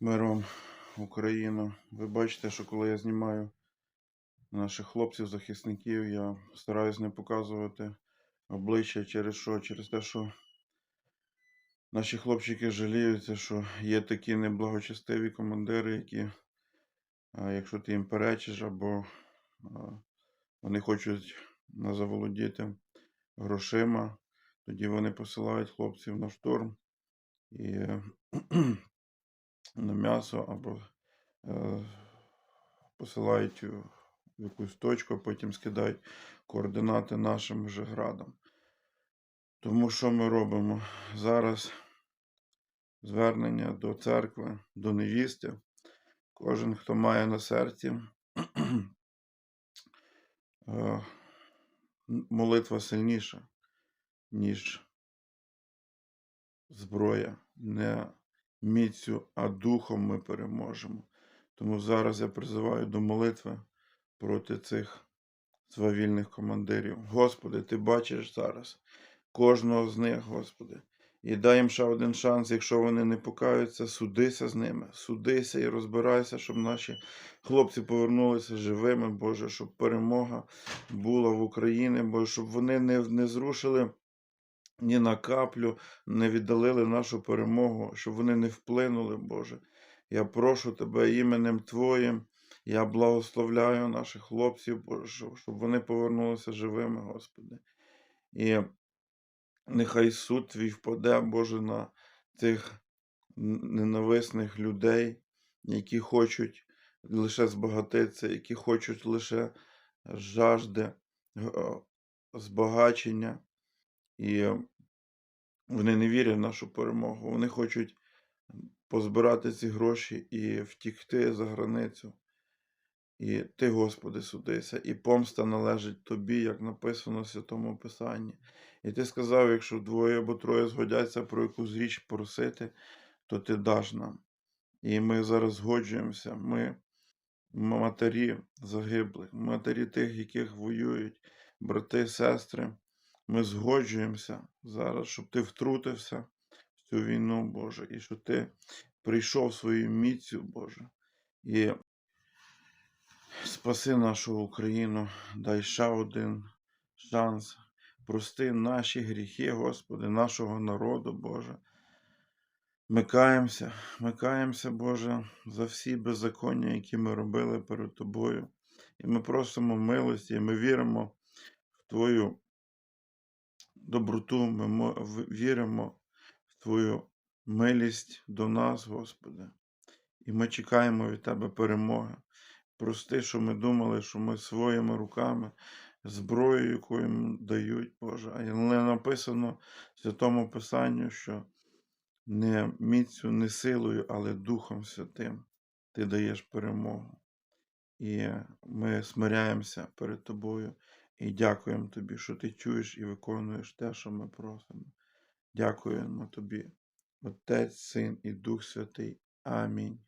миром Україну. Ви бачите, що коли я знімаю наших хлопців-захисників, я стараюсь не показувати обличчя через що? Через те, що наші хлопчики жаліються, що є такі неблагочестиві командири, які, якщо ти їм перечиш, або вони хочуть заволодіти грошима, тоді вони посилають хлопців на штурм і на м'ясо або е, посилають в якусь точку, а потім скидають координати нашим же градам. Тому що ми робимо? Зараз звернення до церкви, до невісти. Кожен, хто має на серці, е, молитва сильніша, ніж зброя. Не міцю, а духом ми переможемо. Тому зараз я призиваю до молитви проти цих свавільних командирів. Господи, ти бачиш зараз кожного з них, Господи. І дай їм ще один шанс, якщо вони не покаються, судися з ними, судися і розбирайся, щоб наші хлопці повернулися живими, Боже, щоб перемога була в Україні, Боже, щоб вони не, не зрушили ні на каплю, не віддалили нашу перемогу, щоб вони не вплинули, Боже. Я прошу Тебе іменем Твоїм. Я благословляю наших хлопців, Боже, щоб- вони повернулися живими, Господи. І нехай суд твій впаде, Боже, на тих ненависних людей, які хочуть лише збагатитися, які хочуть лише жажди збагачення. І вони не вірять в нашу перемогу. Вони хочуть позбирати ці гроші і втікти за границю. І ти, Господи, судися, і помста належить тобі, як написано в Святому Писанні. І ти сказав, якщо двоє або троє згодяться про якусь річ просити, то ти даш нам. І ми зараз згоджуємося. Ми матері загиблих, матері тих, яких воюють, брати, сестри. Ми згоджуємося зараз, щоб ти втрутився в цю війну, Боже, і щоб ти прийшов своєю міцю, Боже. І спаси нашу Україну, дай ще один шанс. Прости наші гріхи, Господи, нашого народу, Боже. Ми каємося, ми каємося, Боже, за всі беззаконня, які ми робили перед Тобою. І ми просимо милості, і ми віримо в Твою доброту, ми віримо в Твою милість до нас, Господи. І ми чекаємо від Тебе перемоги. Прости, що ми думали, що ми своїми руками, зброєю, яку їм дають, Боже. Але написано в Святому Писанню, що не міцю, не силою, але Духом Святим ти даєш перемогу. І ми смиряємося перед Тобою і дякуємо Тобі, що Ти чуєш і виконуєш те, що ми просимо. Дякуємо Тобі, Отець, Син і Дух Святий. Амінь.